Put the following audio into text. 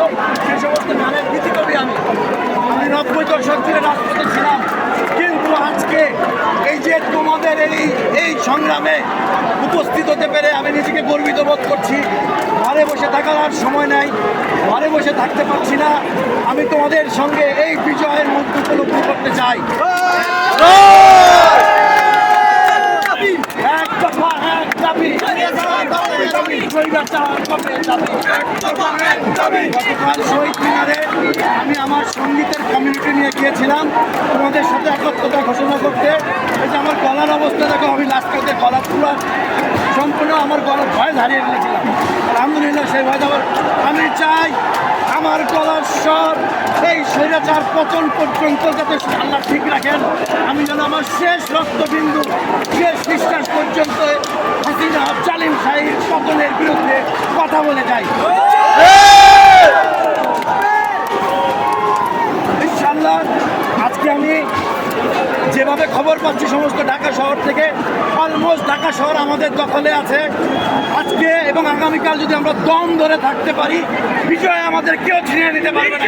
হোক সে সমস্ত গানের গীতি কবি আমি। আমি নব্বই দশক ধরে রাজপথে ছিলাম। কিন্তু আজকে এই যে তোমাদের এই এই সংগ্রামে উপস্থিত হতে পেরে আমি নিজেকে গর্বিত বোধ করছি। ঘরে বসে থাকার আর সময় নাই। ঘরে বসে থাকতে পারছি না। আমি তোমাদের সঙ্গে এই বিজয়ের মধ্যে উপলব্ধি করতে চাই। এক কথা দাবি? গতকাল শহীদ মিনারে আমি আমার সঙ্গীতের কমিউনিটি নিয়ে গিয়েছিলাম। তোমাদের সাথে একত্রতা ঘোষণা করতে। এই যে আমার গলার অবস্থা, দেখো আমি লাস্ট করতে গলা পুরো সম্পূর্ণ আমার গলার ভয় হারিয়ে ফেলেছিলাম আলহামদুলিল্লাহ, সেই ভয় আবার আমি চাই আমার গলার স্বর এই স্বৈরাচার পতন পর্যন্ত যাতে আল্লাহ ঠিক রাখেন। আমি যেন আমার শেষ রক্তবিন্দু, শেষ নিঃশ্বাস পর্যন্ত জালিম শাহীর পতনের বিরুদ্ধে কথা বলে যাই। আজকে আমি যেভাবে খবর পাচ্ছি সমস্ত ঢাকা শহর থেকে অলমোস্ট ঢাকা শহর আমাদের দখলে আছে। আজকে এবং আগামীকাল যদি আমরা দম ধরে থাকতে পারি, বিজয় আমাদের কেউ ছিনিয়ে নিতে পারবে না।